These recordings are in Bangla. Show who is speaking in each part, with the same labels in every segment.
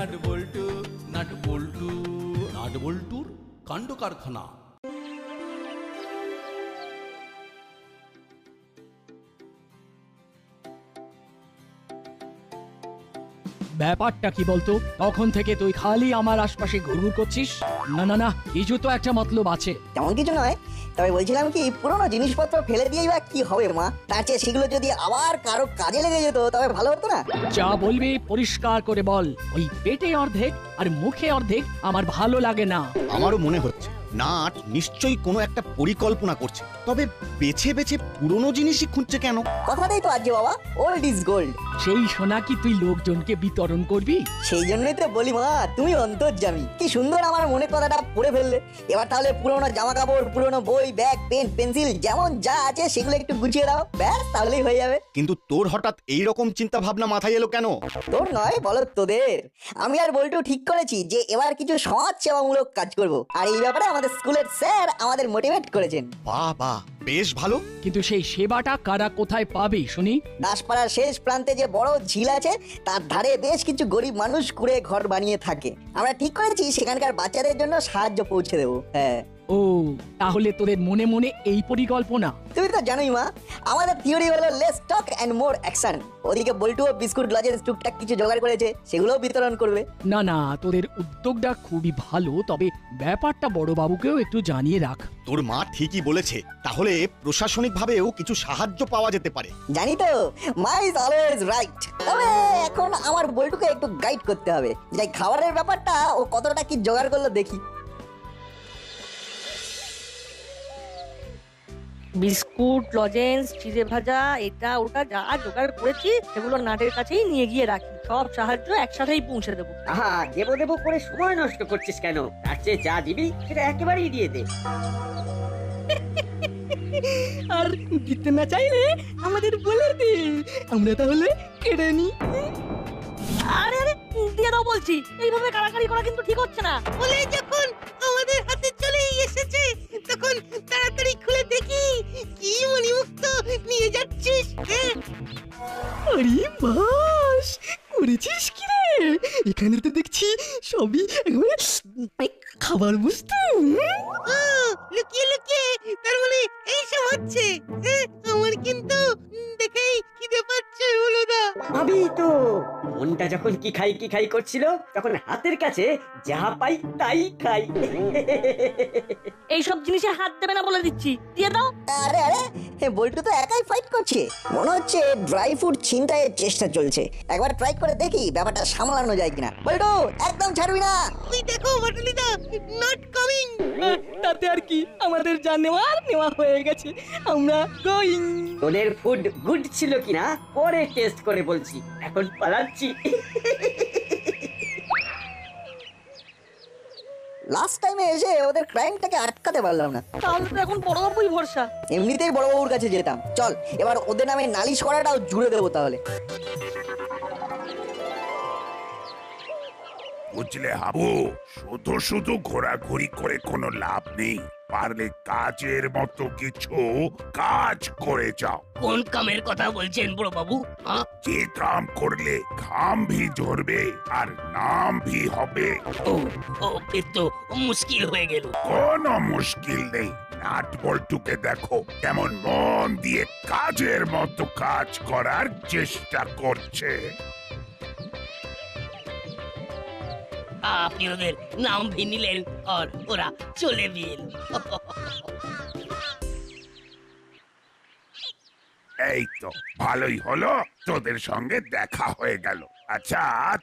Speaker 1: নাট বল্টু নাট বল্টু নাট বল্টুর কাণ্ড কারখানা
Speaker 2: ব্যাপারটা কি বলতো? তখন থেকে তুই খালি আমার আশপাশে ঘুরঘুর করছিস? না না না কিছু তো একটা মতলব আছে।
Speaker 3: তেমন কিছু নয়। তবে বলছিলাম কি পুরোনো জিনিসপত্র ফেলে দিয়েই বা কি হবে মা? তার চেয়ে সেগুলো যদি আবার কারও কাজে লেগে যেত তবে ভালো হতো না।
Speaker 2: যা বলবি পরিষ্কার করে বল। ওই পেটে অর্ধেক আর মুখে অর্ধেক আমার ভালো লাগে না।
Speaker 4: আমারও মনে হচ্ছে। নাট নিশ্চয়ই কোনো একটা পরিকল্পনা করছে। তবে বেছে বেছে পুরনো জিনিসই খুঁজছে কেন?
Speaker 3: কথাটাই তো আছে বাবা ওল্ড ইজ গোল্ড
Speaker 2: সেই সোনা কি তুই লোকজনকে বিতরণ করবি?
Speaker 3: সেই জন্যই তো বলি মা তুমি অন্তর্জামী কি সুন্দর আমার মনে কথাটা পড়ে ফেললে। এবার তাহলে পুরোনো জামা কাপড় পুরোনো বই ব্যাগ পেন পেন্সিল যেমন যা আছে সেগুলো একটু গুছিয়ে দাও। ব্যাস তাহলেই হয়ে যাবে।
Speaker 4: কিন্তু তোর হঠাৎ এই রকম চিন্তা ভাবনা মাথায় এলো কেন?
Speaker 3: তোর নয় বলো তোদের। আমি আর বল্টু ঠিক করেছি যে এবার কিছু সমাজ সেবামূলক কাজ করব। আর এই ব্যাপারে আমাদের স্কুলের স্যার আমাদের মোটিভেট করেছেন।
Speaker 4: বাহ বাহ বেশ ভালো।
Speaker 2: কিন্তু সেই সেবাটা কারা কোথায় পাবে শুনি?
Speaker 3: দাসপাড়ার শেষ প্রান্তে যে বড় ঝিল আছে তার ধারে বেশ কিছু গরিব মানুষ কুড়ে ঘর বানিয়ে থাকে। আমরা ঠিক করেছি সেখানকার বাচ্চাদের জন্য সাহায্য পৌঁছে দেবো। হ্যাঁ।
Speaker 2: ও তাহলে তোদের মনে মনে এই পরিকল্পনা।
Speaker 3: তুমি তো জানোই মা আমাদের থিওরি হলো less talk and more action ওদিকে বল্টু ও বিস্কুট লজেন্স টুকটাক কিছু জোগাড় করেছে সেগুলোও বিতরণ করবে।
Speaker 2: না না তোদের উদ্যোগটা খুবই ভালো তবে ব্যাপারটা বড় বাবুকেও একটু জানিয়ে রাখ।
Speaker 4: তোর মা ঠিকই বলেছে তাহলে প্রশাসনিকভাবেও কিছু সাহায্য পাওয়া যেতে পারে।
Speaker 3: জানি তো মা ইজ অলওয়েজ রাইট তবে এখন আমার বল্টুকে একটু গাইড করতে হবে যে খাবারের ব্যাপারটা ও কতটা কি জোগাড় করল দেখি।
Speaker 5: বিস্কুট লজেন্স চিড়ে ভাজা এটা ওটা যা জোগাড় করেছি সেগুলো নাটের কাছেই নিয়ে গিয়ে রাখি। সব সাহায্য একসাথেই পৌঁছে দেবো।
Speaker 6: আহা দেবো দেবো করে সময় নষ্ট করছিস কেন? তার চেয়ে যা দিবি সেটা একেবারেই দিয়ে দে।
Speaker 2: আর দিতে না চাইলে আমাদের বলে দে। আমরা তাহলে কেড়ে নি।
Speaker 5: আরে আরে দিয়ে দাও বলছি। এইভাবে কাড়াকাড়ি করা কিন্তু ঠিক হচ্ছে না।
Speaker 7: বলে যখন এসেছে। তখন তাড়াতাড়ি খুলে দেখি কি মণিমুক্ত নিয়ে যাচ্ছিস। হ্যাঁ।
Speaker 8: আরে বাস করেছিস কি রে? এখানে তো দেখছি সবই একেবারে খাবার বস্তু
Speaker 7: লুকিয়ে লুকিয়ে তার মানে এই সব হচ্ছে হ্যাঁ, আমার কিন্তু
Speaker 6: ভাবি তো। মনটা যখন কি খাই কি খাই করছিল তখন হাতের কাছে যা পাই তাই খাই।
Speaker 5: এইসব জিনিসে হাত দেবে না বলে দিচ্ছি। দিয়ে দাও।
Speaker 3: আরে আরে হে বল্টু তো একাই ফাইট করছে। মনে হচ্ছে ড্রাই ফ্রুট ছিনতাইয়ের চেষ্টা চলছে। একবার ট্রাই করে দেখি ব্যাপারটা সামলানো যায় কিনা। বল্টু একদম ছাড়বি না।
Speaker 7: ওই দেখো বাটুলিদা নট কামিং
Speaker 8: তাতে আর কি? আমাদের যা নেওয়ার নেওয়া হয়ে গেছে। আমরা গোয়িং
Speaker 6: তোদের ফুড গুড ছিল কিনা? পরে টেস্ট করে বলছি। এখন পালাচ্ছি।
Speaker 3: লাস্ট টাইমে এসে ওদের ক্রাইমটাকে আটকাতে পারলাম না।
Speaker 5: তাহলে তো এখন বড় বাবুই ভরসা।
Speaker 3: এমনিতেই বড়বাবুর কাছে যেতাম। চল এবার ওদের নামে নালিশ করাটাও জুড়ে দেবো তাহলে।
Speaker 9: বুঝলে হাবু? শুধু শুধু ঘোরাঘুরি করে কোনো লাভ নেই। পারলে কাজের মতো কিছু কাজ করে যাও।
Speaker 7: কোন কামের কথা বলছেন বড় বাবু
Speaker 9: যে কাম করলে ঘাম ভি ঝরবে আর নাম ভি হবে।
Speaker 7: ও ও এ তো মুশকিল হয়ে গেল।
Speaker 9: কোনো মুশকিল নেই। নাট বল্টুকে দেখো কেমন মন দিয়ে কাজের মতো কাজ করার চেষ্টা করছে।
Speaker 7: আপনি ওদের নাম ভি নিলেন আর ওরা চলে বিল
Speaker 9: এই তো ভালোই হলো। তোদের সঙ্গে দেখা হয়ে গেল। আচ্ছা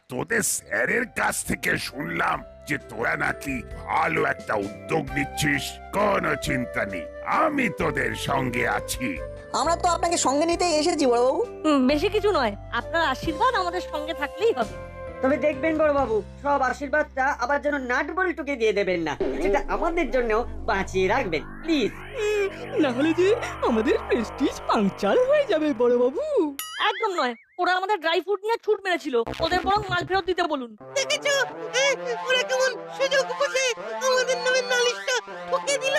Speaker 9: তোদের স্যারের কাছ থেকে শুনলাম যে তোরা নাকি ভালো একটা উদ্যোগ নিচ্ছিস। কোনো চিন্তা নেই আমি তোদের সঙ্গে আছি।
Speaker 3: আমরা তো আপনাকে সঙ্গে নিতেই এসেছি বড়বাবু।
Speaker 5: বেশি কিছু নয়। আপনার আশীর্বাদ আমাদের সঙ্গে থাকলেই হবে।
Speaker 6: তবে দেখবেন বড় বাবু সব আশীর্বাদটা আবার যেন নাট বল্টুকে দিয়ে দেবেন না। সেটা আমাদের জন্য বাঁচিয়ে রাখবেন প্লিজ।
Speaker 8: না হলে যে আমাদের প্রেস্টিজ পাংচার হয়ে যাবে বড় বাবু
Speaker 5: একদম নয় ওরা আমাদের ড্রাই ফ্রুট নিয়ে ছুট মেরেছিল ওদের বরং মাল ফেরত দিতে বলুন।
Speaker 7: দেখেছ? ওরা কেমন সুযোগ বসে আমাদের নামে নালিশটা ঠুকে দিল।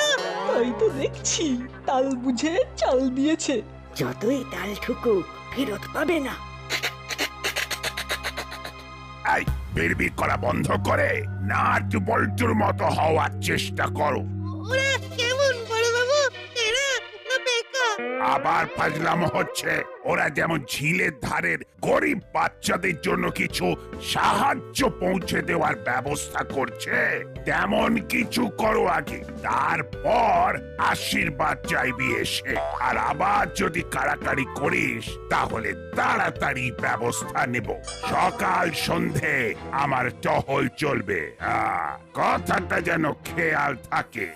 Speaker 8: তাই তো দেখছি তাল বুঝে চাল দিয়েছে।
Speaker 6: যতই তাল ঠুকুক ফেরত পাবে না।
Speaker 9: এই বিড়বিড় করা বন্ধ করে। নাট বল্টুর মতো হওয়ার চেষ্টা করো। আবার ফাজলামো হচ্ছে। ওরা যেমন ঝিলের ধারের গরিব বাচ্চাদের জন্য কিছু সাহায্য পৌঁছে দেওয়ার ব্যবস্থা করছে, তেমন কিছু করো আগে। তারপর আশীর্বাদ চাইবি এসে। আর আবার যদি কাড়াকাড়ি করিস, তাহলে তাড়াতাড়ি ব্যবস্থা নেব। সকাল সন্ধে আমার টহল চলবে। কথাটা যেন খেয়াল থাকে।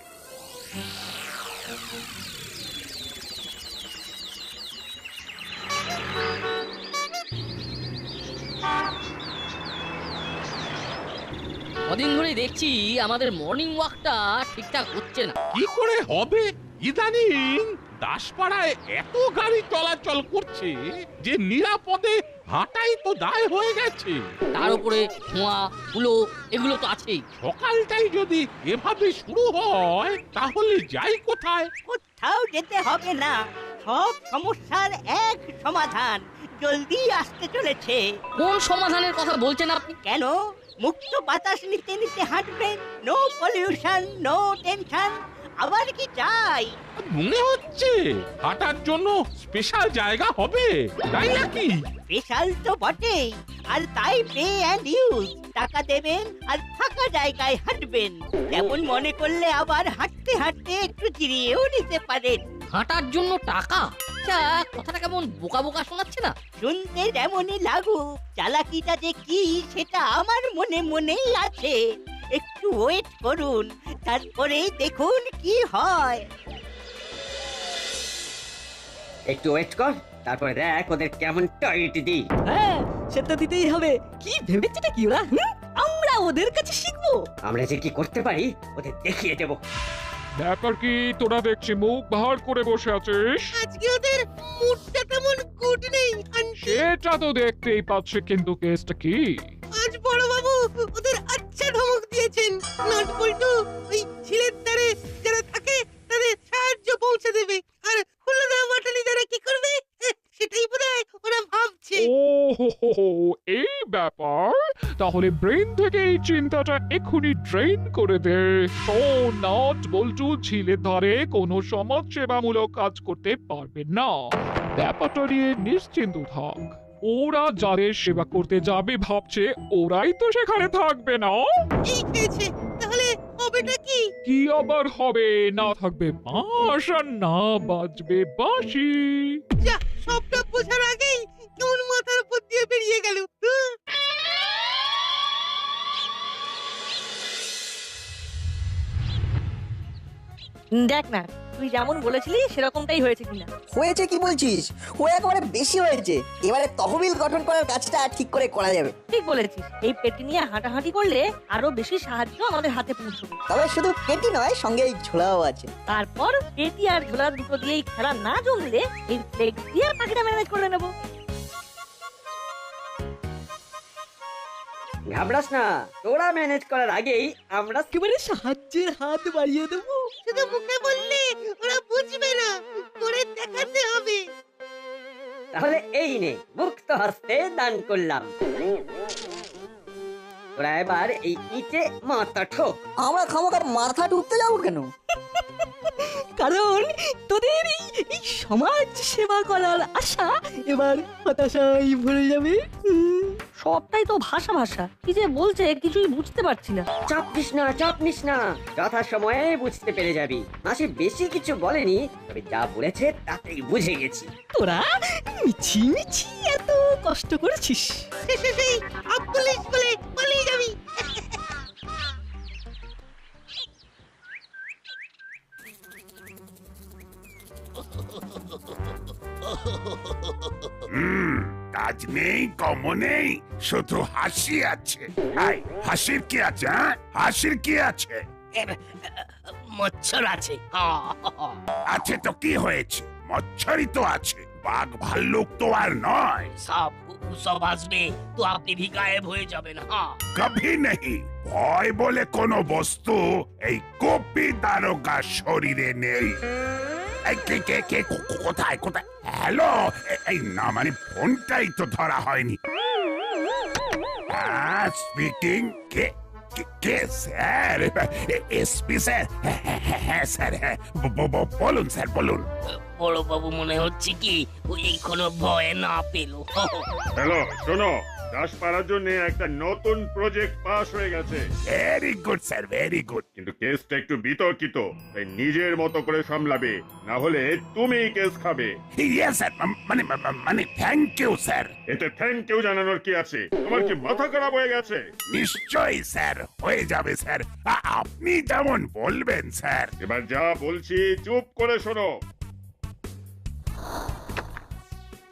Speaker 8: কদিন ধরে দেখছি আমাদের মর্নিং ওয়াকটা ঠিকঠাক হচ্ছে না।
Speaker 10: কি করে হবে? ইদানিং দাসপাড়ায় এত গাড়ি চলাচল করছে যে নিরাপদে হাঁটাই তো দায় হয়ে গেছে।
Speaker 8: তার উপরে ধোঁয়া ধুলো এগুলো তো আছেই।
Speaker 10: সকালটাই যদি এভাবে শুরু হয় তাহলে যাই কোথায়?
Speaker 7: কোথাও যেতে হবে না। সব সমস্যার এক সমাধান। জলদি আসতে চলেছে।
Speaker 8: কোন সমাধানের কথা বলছেন আপনি?
Speaker 7: কেন? মুক্ত বাতাস নিতে নিতে হাঁটবেন নো পলিউশন নো টেনশন আবার কি চাই?
Speaker 10: মনে হচ্ছে হাঁটার জন্য স্পেশাল জায়গা হবে তাই নাকি?
Speaker 7: স্পেশাল তো বটেই আর তাই পে অ্যান্ড ইউজ টাকা দেবেন আর ফাঁকা জায়গায় হাঁটবেন। তেমন মনে করলে আবার হাঁটতে হাঁটতে একটু জিরিয়েও নিতে পারেন।
Speaker 8: হাঁটার জন্য টাকা? আচ্ছা কথাটা কেমন বোকা বোকা শোনাচ্ছে না?
Speaker 7: শুনতে যেমনই লাগুক চালাকিটা যে কি সেটা আমার মনে মনেই আছে। একটু ওয়েট করুন তারপরেই দেখুন কি হয়।
Speaker 6: একটু ওয়েট কর তারপরে দেখ ওদের কেমন টাইট দিই।
Speaker 8: হ্যাঁ সেটা দিতেই হবে। কি ভেবেছে কি ওরা আমরা ওদের কাছে শিখব।
Speaker 6: আমরা যে কি করতে পারি ওদের দেখিয়ে দেবো।
Speaker 10: ব্যাপার কি? তোরা দেখছি মুখ ভার করে বসে আছিস?
Speaker 7: আজকে ওদের মুডটা তেমন গুড নেই
Speaker 10: সেটা তো দেখতেই পাচ্ছে কিন্তু কেসটা কি?
Speaker 7: আজ বড় বাবু ওদের আচ্ছা ধমক দিয়েছেন। নট বল্টু ওই ঝিলের ধারে যারা থাকে তাদের সাহায্য পৌঁছে দেবে। আর খুলে দেওয়া বাটালি যারা কি করবে? সেটাই বোধহয় ওরা ভাবছে।
Speaker 10: ও হো হো হো, এই ব্যাপার? তাহলে ব্রেন থেকে এই চিন্তাটা এক্ষুনি ড্রেন করে দে। ও নট বল্টু ঝিলের ধারে কোনো সমাজ সেবামূলক কাজ করতে পারবে না। ব্যাপারটা নিয়ে নিশ্চিন্ত থাক। ওরা যাদের সেবা করতে যাবে ভাবছে ওরাই তো সেখানে থাকবে না।
Speaker 7: এই হয়েছে? তাহলে হবেটা কি?
Speaker 10: কি আবার হবে? না থাকবে বাঁশ আর না বাজবে বাঁশি।
Speaker 7: যা সবটা বোঝার আগেই কেমন মাথার উপর দিয়ে বেরিয়ে গেল।
Speaker 5: দেখ না তুই যেমন বলেছিলি সেরকমটাই হয়েছে কিনা।
Speaker 3: হয়েছে কি বলছিস? ও একেবারে বেশি হয়েছে। এবারে তহবিল গঠন করার কাজটা ঠিক করে করা যাবে।
Speaker 5: ঠিক বলেছিস। এই পেটি নিয়ে হাঁটাহাঁটি করলে আরও বেশি সাহায্য আমাদের হাতে পৌঁছবে।
Speaker 3: তবে শুধু পেটি নয় সঙ্গে এই ঝোলাও আছে।
Speaker 5: তারপর পেটি আর ঝোলা দুটো দিয়েই খেলা না জমলে এই প্লেগ দিয়ে আর পাখিটা ম্যানেজ করে নেব।
Speaker 6: ঘাবড়াস না। তোরা ম্যানেজ করার আগেই আমরা
Speaker 8: একেবারে সাহায্যের হাত বাড়িয়ে দেবো।
Speaker 7: শুধু মুখে বললে ওরা বুঝবে না। করে দেখাতে হবে।
Speaker 6: তাহলে এই নে মুক্ত হস্তে দান করলাম। তোরা এবার এই ইটে মাথা ঠোক।
Speaker 3: আমরা খামোকা মাথা ঢুকতে যাব কেন?
Speaker 8: কারণ তোদের এই এই সমাজ সেবা করার আশা এবার হতাশায় ভরে যাবে। হুম।
Speaker 5: সবটাই তো ভাষা ভাষা। কি যে বলছে কিছুই বুঝতে পারছি না।
Speaker 6: চাপ নিস না চাপ নিস না। যথা সময়ে বুঝতে পেরে যাবি। মাসি বেশি কিছু বলেনি তবে যা বলেছে তাতেই বুঝে গেছি।
Speaker 8: তোরা মিছি মিছি এত কষ্ট করেছিস।
Speaker 7: আব্বুলিশ বলে পালিয়ে যাবি।
Speaker 9: হুম কাজ নেই কম নেই। শুধু হাসি আছে। হাসির কি আছে হ্যাঁ? হাসির কি আছে?
Speaker 8: মচ্ছর আছে।
Speaker 9: আছে তো কি হয়েছে? মচ্ছরই তো আছে। বাঘ ভাল্লুক তো আর নয়।
Speaker 8: সব সব আসবে তো আপনি भी হয়ে যাবেন হ্যাঁ
Speaker 9: নেই। ভয় বলে কোনো বস্তু এই কপি দারোগা শরীরে নেই। কে কে কে কোথায় কোথায়? হ্যালো এই না মানে ফোনটাই তো ধরা হয়নি। স্পিকিং কে কে- কে স্যার? SP sir? হ্যাঁ, হ্যাঁ, হ্যাঁ, হ্যাঁ। স্যার হ্যাঁ বলুন স্যার বলুন।
Speaker 11: বড় বাবু মনে হচ্ছে কি ওই কোনো ভয় না পেল।
Speaker 12: হ্যালো শোনো দাসপাড়ার জন্য একটা নতুন প্রজেক্ট পাস হয়ে গেছে।
Speaker 9: Very good sir very good
Speaker 12: কিন্তু কেসটা একটু বিতর্কিত তাই নিজের মতো করে সামলাবে না হলে তুমিই কেস খাবে।
Speaker 9: ইয়েস স্যার মানে মানে থ্যাংক ইউ স্যার
Speaker 12: এতে থ্যাংক ইউ জানানোর কি আছে? তোমার কি মাথা খারাপ হয়ে গেছে?
Speaker 9: নিশ্চয়ই স্যার হয়ে যাবে স্যার আপনি যেমন বলবেন স্যার
Speaker 12: এবার যা বলছি চুপ করে শোনো।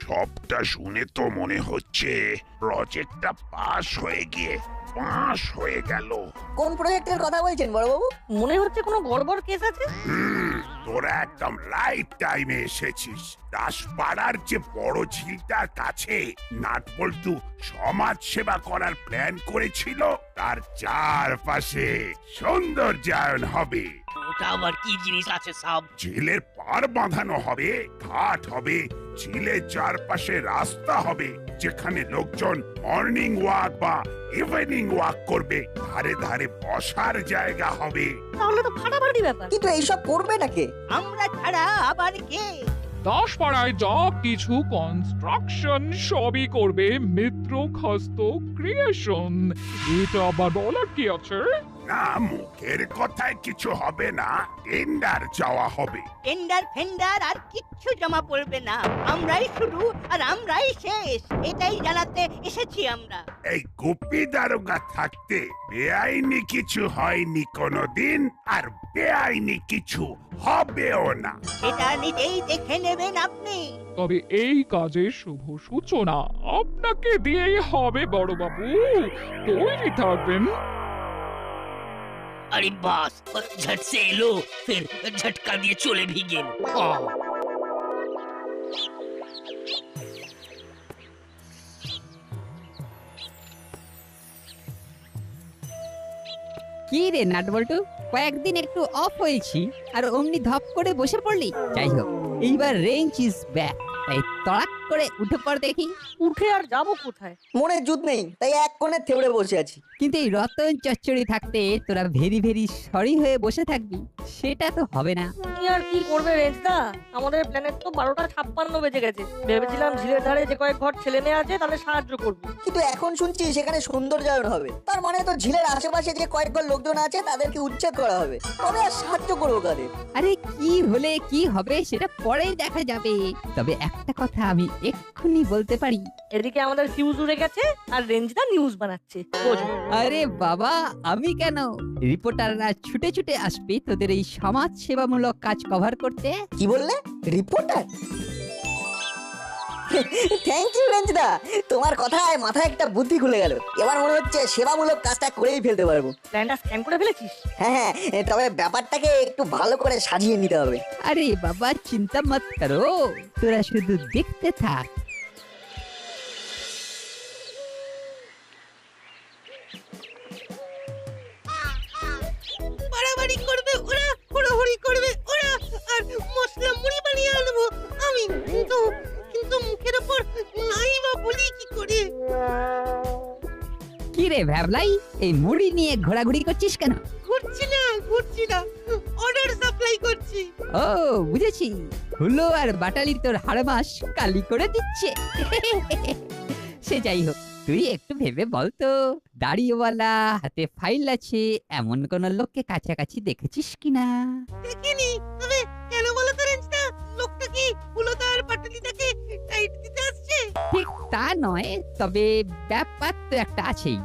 Speaker 9: সবটা শুনে তো মনে হচ্ছে প্রজেক্টটা পাস হয়ে গিয়ে পাস হয়ে গেল।
Speaker 3: কোন প্রজেক্টের কথা বলছেন বড়বাবু?
Speaker 5: মনে হচ্ছে কোনো গড়বড় কেস আছে?
Speaker 9: হুম, তোরা একদম রাইট টাইমে এসেছিস। দাসপাড়ার যে বড় ঝিলটার কাছে নাটবল্টু সমাজ সেবা করার প্ল্যান করেছিল তার চারপাশে সৌন্দর্যায়ন হবে।
Speaker 11: ওটা আবার কি জিনিস আছে সব?
Speaker 9: ঝিলের পার বাঁধানো হবে ঘাট হবে ঝিলের চারপাশে রাস্তা হবে যেখানে লোকজন মর্নিং ওয়াক বা ইভিনিং ওয়াক করবে ধারে ধারে বসার জায়গা হবে।
Speaker 5: তাহলে তো ফাটাফাটি ব্যাপার।
Speaker 3: কিন্তু এইসব করবে নাকি
Speaker 7: আমরা ছাড়া আবার কে?
Speaker 10: দাসপাড়ায় যা কিছু কনস্ট্রাকশন সবই করবে মিত্র খাস্ত ক্রিয়েশন এটা আবার বলার কি আছে?
Speaker 9: না মুখের কথায় কিছু হবে না টেন্ডার যাওয়া হবে।
Speaker 7: টেন্ডার ফেন্ডার আর কিচ্ছু জমা পড়বে না। আমরাই শুরু আর আমরাই শেষ। এটাই জানাতে এসেছি আমরা।
Speaker 9: এই গুপি দারোগা থাকতে বেআইনি কিছু হয়নি কোনোদিন আর বেআইনি কিছু হবেও না।
Speaker 7: সেটা নিজেই দেখে নেবেন আপনি।
Speaker 10: তবে এই কাজের শুভ সূচনা আপনাকে দিয়েই হবে বড়বাবু। তৈরি থাকবেন।
Speaker 11: अरे बस झट से लो फिर झटका दिए चले भी गेल
Speaker 13: কি রে নাটবল্টু কয়েকদিন একটু অফ হয়েছি আর অমনি ধপ করে বসে পড়লি যাই হোক এইবার রেঞ্জ ইজ ব্যাক তাই তড়াক করে উঠে পর দেখি।
Speaker 5: উঠে আর যাব কোথায়?
Speaker 3: মনে জুত নেই তাই এক কোণে থেবড়ে বসে আছি।
Speaker 13: কিন্তু এই রতন চচ্চড়ি থাকতে তোরা ভেরি ভেরি সরি হয়ে বসে থাকবি। সেটা তো হবে না।
Speaker 5: কি আর কি করবে রেঞ্জদা আমাদের প্ল্যানেট তো বারোটা ছাপ্পান্ন বেজে গেছে। ভেবেছিলাম ঝিলের ধারে যে কয়েক ঘর ছেলে মেয়ে আছে তাহলে সাহায্য করব।
Speaker 3: কিন্তু এখন শুনছি সেখানে সৌন্দর্যায়ন হবে। তার মানে তো ঝিলের আশেপাশে যে কয়েকবার লোকজন আছে তাদেরকে উচ্ছেদ করা হবে। তবে আর সাহায্য করব কাদের?
Speaker 13: আরে কি হলে কি হবে সেটা পরেই দেখা যাবে। তবে একটা কথা আমি এক্ষুনি বলতে পারি।
Speaker 5: এদিকে আমাদের ফিউজ উড়ে গেছে আর রেঞ্জদা নিউজ বানাচ্ছে। বোঝো
Speaker 13: আরে বাবা আমি কেন? রিপোর্টাররা ছুটে ছুটে আসবে তোদের এই সমাজ সেবামূলক কাজ কভার করতে।
Speaker 3: কি বললে? রিপোর্টার থ্যাংক ইউ রেঞ্জদা তোমার কথায় মাথায় একটা বুদ্ধি খুলে গেল। এবার মনে হচ্ছে সেবামূলক কাজটা করেই ফেলতে পারব।
Speaker 5: প্ল্যানটা স্ক্যান করে ফেলেছিস?
Speaker 3: হ্যাঁ হ্যাঁ তবে ব্যাপারটাকে একটু ভালো করে সাজিয়ে নিতে হবে।
Speaker 13: আরে বাবা চিন্তা মত করো। তোরা শুধু দেখতে থাক। ভ্যাবলাই এই মুড়ি নিয়ে ঘোরাঘুরি করছিস কেন?
Speaker 7: ঘুরছি না ঘুরছি না। অর্ডার সাপ্লাই করছি।
Speaker 13: ও বুঝেছি। হুলো আর বাটালি তোর হাড় মাস কালি করে দিচ্ছে। সে যাই হোক তুই একটু ভেবে বলতো দাড়িওয়ালা হাতে ফাইল আছে এমন কোন লোককে কাছাকাছি দেখেছিস কিনা?
Speaker 7: দেখিনি তবে কেন বলো তো রেঞ্জটা লোকটা কি হুলোদার পাটালিটাকে টাইট দিতে আসছে?
Speaker 13: ঠিক তা নয় তবে ব্যাপার তো একটা আছেই।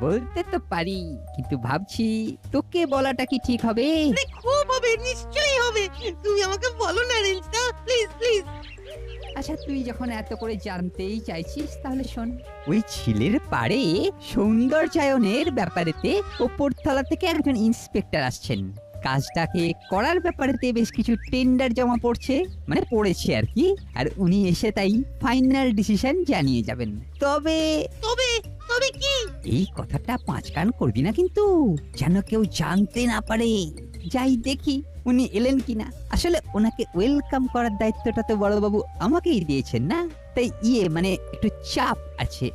Speaker 13: বলতে তো পারি কিন্তু ভাবছি তোকে বলাটা কি ঠিক হবে?
Speaker 7: আরে খুব হবে নিশ্চয়ই হবে। তুমি আমাকে বলো না রেঞ্জটা প্লিজ প্লিজ।
Speaker 13: আচ্ছা তুই যখন এত করে জানতেই চাইছিস তাহলে শোন। ওই ছিলের পাড়ে সৌন্দর্যায়নের ব্যাপারেতে ওপরতলা থেকে একজন ইন্সপেক্টর আসছেন। কাজটাকে করার ব্যাপারেতে বেশ কিছু টেন্ডার জমা পড়ছে মানে পড়েছে আর কি। আর উনি এসে তাই ফাইনাল ডিসিশন জানিয়ে যাবেন। তবে
Speaker 7: তবে
Speaker 13: এই কথাটা পাঁচ কান করবি না কিন্তু? যেন কেউ জানতে না পারে। যাই দেখি উনি এলেন কিনা। আসলে ওনাকে ওয়েলকাম করার দায়িত্বটা তো বড়বাবু আমাকেই দিয়েছেন না? তাই ইয়ে মানে একটু চাপ আছে।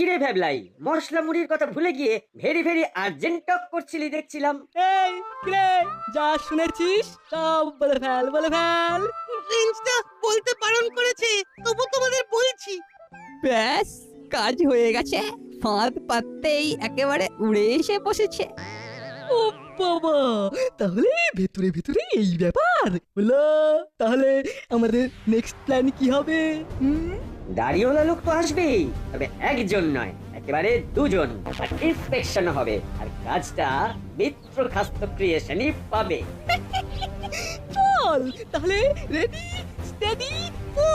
Speaker 6: কিরে ভ্যাবলাই? মশলা মুড়ির কথা ভুলে গিয়ে ভেরি ভেরি আর্জেন্ট টক করছিলি দেখছিলাম।
Speaker 8: এই কিরে যা শুনেছিস সব বলে ফেল বলে ফেল।
Speaker 7: রেঞ্জটা বলতে বারণ করেছে তবু তোমাদের বলছি।
Speaker 13: ব্যাস কাজ হয়ে গেছে। ফাঁদ পাততেই একেবারে উড়ে এসে বসেছে।
Speaker 8: ও বাবা তাহলে ভেতরে ভেতরে এই ব্যাপার। হলো তাহলে আমাদের নেক্সট প্ল্যান কি হবে? হুম?
Speaker 6: দাড়িওয়ালা লোক তো আসবেই তবে একজন নয় একেবারে দুজন। ইন্সপেকশন হবে আর কাজটা মিত্র খাস্ত ক্রিয়েশনই পাবে।
Speaker 8: চল তাহলে রেডি স্টেডি গো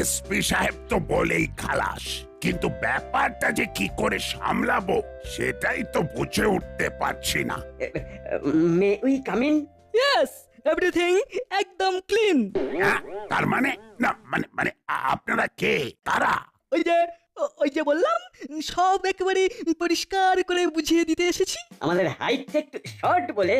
Speaker 9: এসপি সাহেব তো বলেই খালাস কিন্তু ব্যাপারটা যে কি করে সামলাবো সেটাই তো বুঝে উঠতে পারছি না।
Speaker 6: May we
Speaker 8: come in yes everything একদম ক্লিন
Speaker 9: হ্যাঁ? তার মানে? না মানে মানে আপনারা কে? কারা
Speaker 8: ওই যে ওই যে বললাম সব একেবারে পরিষ্কার করে বুঝিয়ে দিতে এসেছি।
Speaker 6: আমাদের হাইট একটু শর্ট বলে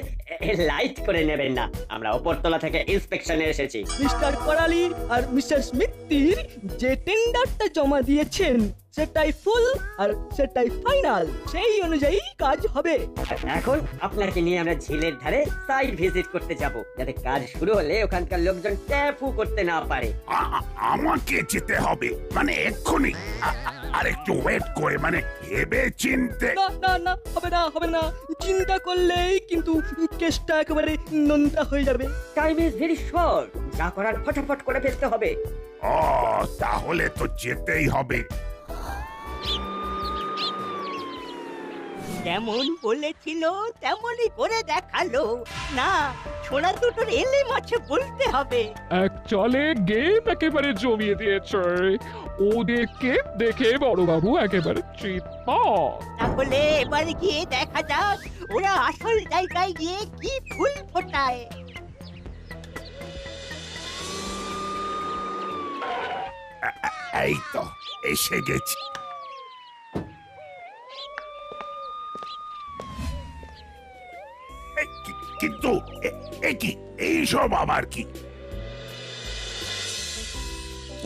Speaker 6: লাইট করে নেবেন না। আমরা ওপরতলা থেকে ইন্সপেকশনে এসেছি।
Speaker 8: মিস্টার করালি আর মিস্টার স্মিথির যে টেন্ডারটা জমা দিয়েছেন সেটাই ফুল আর সেটাই ফাইনাল সেই অনুযায়ী কাজ হবে।
Speaker 6: এখন আপনাকে নিয়ে আমরা ঝিলের ধারে সাইড ভিজিট করতে যাব। যাতে কাজ শুরু হলে ওখানকার লোকজন ট্যাফু করতে না পারে।
Speaker 9: আমাকে যেতে হবে। মানে এক্ষুনি। আর একটু ওয়েট করে মানে ভেবে চিনতে।
Speaker 8: না না না হবে না হবে না। চিন্তা করলেই কিন্তু কেসটা একেবারে নোনতা হয়ে যাবে।
Speaker 6: টাইম ইজ ভেরি শর্ট যা করার ফটাফট করে ফেলতে হবে।
Speaker 9: ও তাহলে তো যেতেই হবে।
Speaker 11: যেমন বলেছিল তেমনই করে দেখাল। না ছোড়া দুটোর এলে মাছে বলতে হবে।
Speaker 10: এক চলে গেম একেবারে জমিয়ে দিয়েছে। ওদেরকে দেখে বড়বাবু একেবারে চিৎপাত
Speaker 11: তাহলে এবার গিয়ে দেখা যাক ওরা আসল জায়গায় গিয়ে কি ফুল ফোটায়।
Speaker 9: এই তো এসে গেছি। কি? এইসব আবার কি?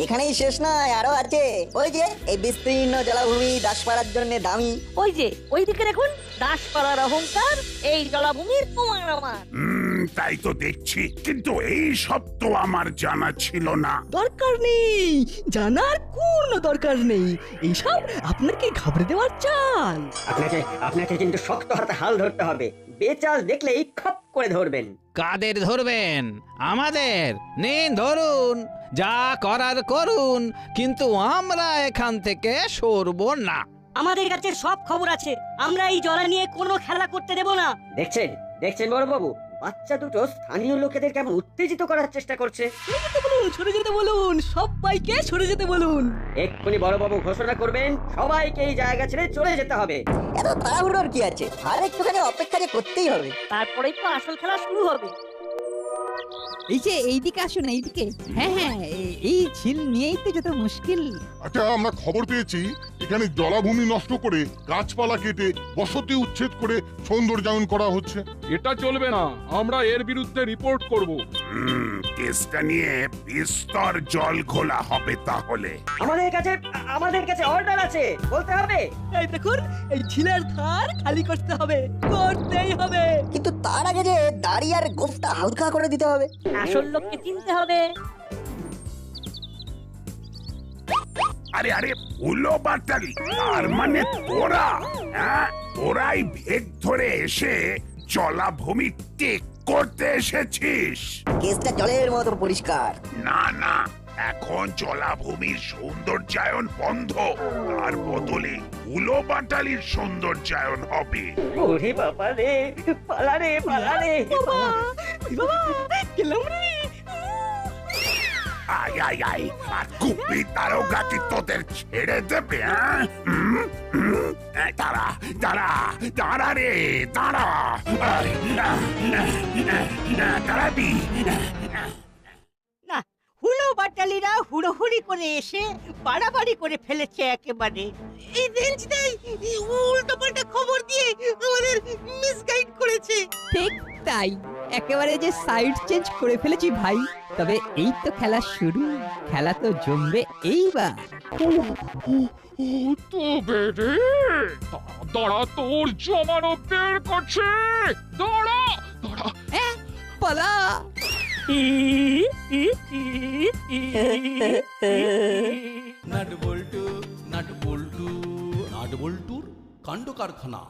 Speaker 3: এখানেই শেষ নয় আরও আছে। ওই যে এই বিস্তীর্ণ জলাভূমি দাসপাড়ার জন্য দামি।
Speaker 5: ওই যে ওইদিকে দেখুন দাসপাড়ার অহংকার এই জলাভূমির তোমার আমার।
Speaker 9: হুম তাই তো দেখছি। কিন্তু এই সব তো আমার জানা ছিল না।
Speaker 8: দরকার নেই জানার কোনো দরকার নেই। এইসব আপনাকে ঘাবড়ে দেওয়ার চাল।
Speaker 6: আপনাকে আপনাকে কিন্তু শক্ত হাতে হাল ধরতে হবে। বেচাল দেখলেই খপ করে ধরবেন।
Speaker 14: কাদের ধরবেন? আমাদের। নিন ধরুন। যা করার করুন কিন্তু আমরা এখান থেকে সরব না।
Speaker 5: আমাদের কাছে সব খবর আছে। আমরা এই জলা নিয়ে কোনো খেলা করতে দেব না।
Speaker 6: দেখছেন? দেখছেন বড়বাবু? বাচ্চা দুটো স্থানীয় লোকেদের কেমন উত্তেজিত করার চেষ্টা করছে?
Speaker 8: বলুন সরে যেতে বলুন সবাইকে সরে যেতে বলুন।
Speaker 6: এক্ষুনি বড়বাবু ঘোষণা করবেন সবাইকে এই জায়গা ছেড়ে চলে যেতে হবে।
Speaker 3: এত তাড়াহুড়োর কি আছে? আর একটুখানি অপেক্ষা করতেই হবে।
Speaker 5: তারপরেই তো আসল খেলা শুরু হবে।
Speaker 13: এই যে এইদিকে আসুন এইদিকে। হ্যাঁ হ্যাঁ এ- এই ঝিল নিয়েই তো যত মুশকিল।
Speaker 15: আচ্ছা আমরা খবর পেয়েছি এখানে জলাভূমি নষ্ট করে গাছপালা কেটে বসতি উচ্ছেদ করে সৌন্দর্যায়ন করা হচ্ছে।
Speaker 10: এটা চলবে না। আমরা এর বিরুদ্ধে রিপোর্ট করব।
Speaker 9: কেসটা নিয়ে বিস্তর জল ঘোলা হবে তাহলে।
Speaker 6: আমাদের কাছে আমাদের কাছে অর্ডার আছে বলতে হবে।
Speaker 8: এই দেখুন এই ঝিলের ধার খালি করতে হবে করতেই হবে।
Speaker 3: কিন্তু তার আগে যে দাড়ি আর গোফটা হালকা করে দিতে হবে।
Speaker 5: আসল লোককে চিনতে হবে।
Speaker 9: আরে আরে উলো বাটালি তার মানে তোরা হ্যাঁ তোরাই ভেগ ধরে এসে জলাভূমি টেক করতে এসেছিস।
Speaker 3: কেসটা জলের মতো পরিষ্কার।
Speaker 9: না না এখন জলাভূমির সৌন্দর্যায়ন বন্ধ। তার বদলে উলো বাটালির সৌন্দর্যায়ন হবে।
Speaker 6: ওরে বাবা রে পালা রে পালা রে
Speaker 8: বাবা গেলাম রে।
Speaker 9: আয় আয় আয় আর কুপি তারকা কি তোদের ছেড়ে দেবে হ্যাঁ? দাঁড়া দাঁড়া দাঁড়া রে দাঁড়া। দাঁড়াবি।
Speaker 11: না হুলো বাটালিরা হুড়োহুড়ি করে এসে বাড়াবাড়ি করে ফেলেছে একেবারে।
Speaker 7: এই রেঞ্জটাই উল্টো পাল্টা খবর দিয়ে আমাদের মিসগাইড করেছে।
Speaker 13: ঠিক তাই একেবারে যে সাইড চেঞ্জ করে ফেলেছি ভাই তবে এই তো খেলা শুরু খেলা তো জমবে এইবার।
Speaker 10: দাঁড়া তোর জমানো বের করছে। দাঁড়া দাঁড়া।
Speaker 13: পালা।
Speaker 1: নাট বল্টু নাট বল্টু নাট বল্টুর কাণ্ড কারখানা।